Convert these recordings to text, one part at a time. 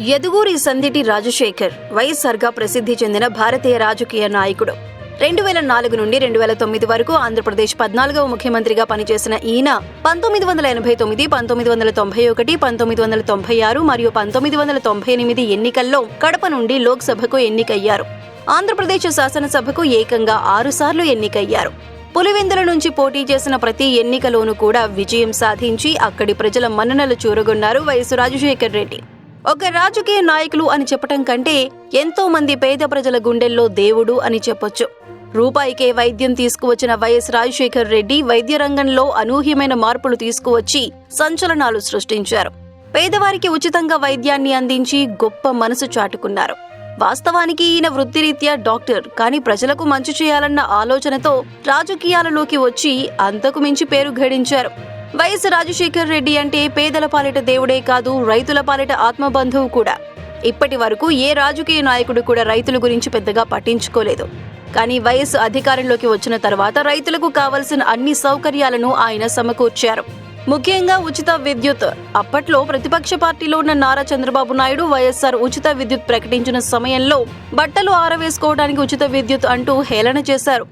యదుగూరి సందిటి రాజశేఖర్ వైఎస్ఆర్గా ప్రసిద్ధి చెందిన భారతీయ రాజకీయ నాయకుడు. రెండు వేల నాలుగు నుండి రెండు వేల తొమ్మిది వరకు ఆంధ్రప్రదేశ్ పద్నాలుగవ ముఖ్యమంత్రిగా పనిచేసిన ఈయన పంతొమ్మిది వందల ఎనభై తొమ్మిది పంతొమ్మిది వందల తొంభై ఒకటి పంతొమ్మిది వందల తొంభై ఆరు మరియు పంతొమ్మిది వందల తొంభై ఎనిమిది ఎన్నికల్లో కడప నుండి లోక్సభకు ఎన్నికయ్యారు. ఆంధ్రప్రదేశ్ శాసనసభకు ఏకంగా ఆరుసార్లు ఎన్నికయ్యారు. పులివెందుల నుంచి పోటీ చేసిన ప్రతి ఎన్నికలోనూ కూడా విజయం సాధించి అక్కడి ప్రజల మన్ననలు చూరగొన్నారు వైఎస్ రాజశేఖర్ రెడ్డి. ఒక రాజకీయ నాయకులు అని చెప్పటం కంటే ఎంతో మంది పేద ప్రజల గుండెల్లో దేవుడు అని చెప్పొచ్చు. రూపాయికే వైద్యం తీసుకువచ్చిన వైఎస్ రాజశేఖర్ రెడ్డి వైద్య రంగంలో అనూహ్యమైన మార్పులు తీసుకువచ్చి సంచలనాలు సృష్టించారు. పేదవారికి ఉచితంగా వైద్యాన్ని అందించి గొప్ప మనసు చాటుకున్నారు. వాస్తవానికి ఈయన వృత్తిరీత్యా డాక్టర్ కానీ ప్రజలకు మంచి చేయాలన్న ఆలోచనతో రాజకీయాలలోకి వచ్చి అంతకు మించి పేరు గడించారు వైఎస్ రాజశేఖర్ రెడ్డి అంటే పేదల పాలిట దేవుడే కాదు రైతుల పాలిట ఆత్మబంధువు కూడా. ఇప్పటి వరకు ఏ రాజకీయ నాయకుడు కూడా రైతుల గురించి పెద్దగా పట్టించుకోలేదు. కానీ వైఎస్ అధికారంలోకి వచ్చిన తర్వాత రైతులకు కావలసిన అన్ని సౌకర్యాలను ఆయన సమకూర్చారు. ముఖ్యంగా ఉచిత విద్యుత్. అప్పట్లో ప్రతిపక్ష పార్టీలో ఉన్న నారా చంద్రబాబు నాయుడు వైఎస్ఆర్ ఉచిత విద్యుత్ ప్రకటించిన సమయంలో బట్టలు ఆరవేసుకోవడానికి ఉచిత విద్యుత్ అంటూ హేళన చేశారు.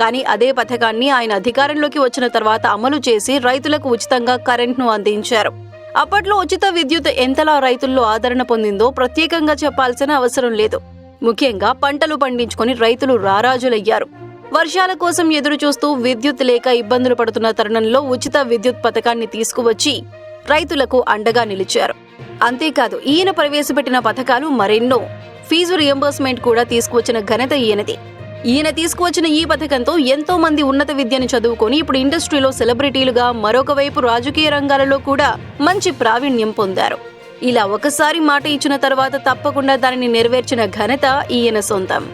కానీ అదే పథకాన్ని ఆయన అధికారంలోకి వచ్చిన తర్వాత అమలు చేసి రైతులకు ఉచితంగా కరెంట్ను అందించారు. అప్పట్లో ఉచిత విద్యుత్ ఎంతలా రైతుల్లో ఆదరణ పొందిందో ప్రత్యేకంగా చెప్పాల్సిన అవసరం లేదు. ముఖ్యంగా పంటలు పండించుకొని రైతులు రారాజులయ్యారు. వర్షాల కోసం ఎదురు చూస్తూ విద్యుత్ లేక ఇబ్బందులు పడుతున్న తరుణంలో ఉచిత విద్యుత్ పథకాన్ని తీసుకువచ్చి రైతులకు అండగా నిలిచారు. అంతేకాదు ఈయన ప్రవేశపెట్టిన పథకాలు మరెన్నో. ఫీజు రియంబర్స్మెంట్ కూడా తీసుకువచ్చిన ఘనత ఈయనది. ఈయన తీసుకువచ్చిన ఈ పథకంతో ఎంతో మంది ఉన్నత విద్యను చదువుకొని ఇప్పుడు ఇండస్ట్రీలో సెలబ్రిటీలుగా మరొక వైపు రాజకీయ రంగాలలో కూడా మంచి ప్రావీణ్యం పొందారు. ఇలా ఒకసారి మాట ఇచ్చిన తర్వాత తప్పకుండా దానిని నెరవేర్చిన ఘనత ఈయన సొంతం.